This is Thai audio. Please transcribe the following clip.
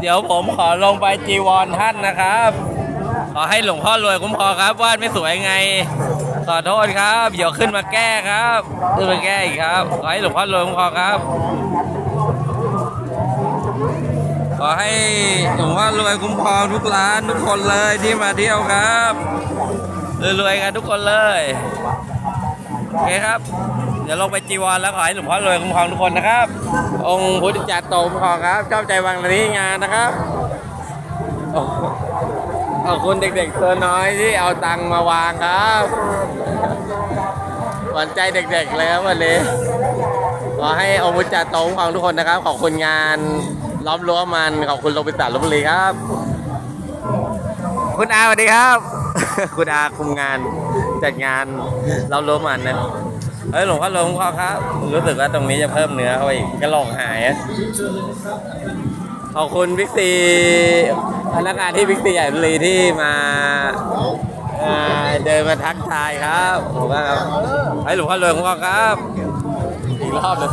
เดี๋ยวผมขอลงไปจีวรท่านนะครับ ขอให้หลวงพ่อรวยคุ้มครองครับ วาดไม่สวยไง ขอโทษครับ เดี๋ยวขึ้นมาแก้ครับขึ้นมาแก้อีกครับ ขอให้หลวงพ่อรวยคุ้มครองครับ ขอให้หลวงพ่อรวยคุ้มครองทุกร้านทุกคนเลยที่มาเที่ยวครับรวยๆกันทุกคนเลย โอเคครับ เดี๋ยวลงไปจีวรแล้วขอให้หลวงพ่อรวยคุ้มครองทุกคนนะครับ องค์พุทธจักรโตมครองครับเจ้าใจวังนี้งานนะครับโอ้โหขอบคุณเด็กๆตัวน้อยที่เอาตังค์มาวางครับหวานใจเด็กๆเลยครับวันนี้ขอให้องค์พุทธจักรโตคุ้มครองทุกคนนะครับ ขอบคุณงานล้อมรั้วมันขอบคุณโรบินสันลพบุรีครับ คุณอาสวัสดีครับ คุณอาคุมงาน จัดงานล้อมรั้วมันนะเฮ้ยหลวงพ่อหลวงพ่อครับ รู้สึกว่าตรงนี้จะเพิ่มเนื้อเข้าไปอีกกระหลกหายขอบคุณบิ๊กซีพนักงานที่บิ๊กซีใหญ่บุรีที่มาเดินมาทักทายครับผมว่าครับให้หลวงพ่อรวยของพ่อครับ อีกรอบเลย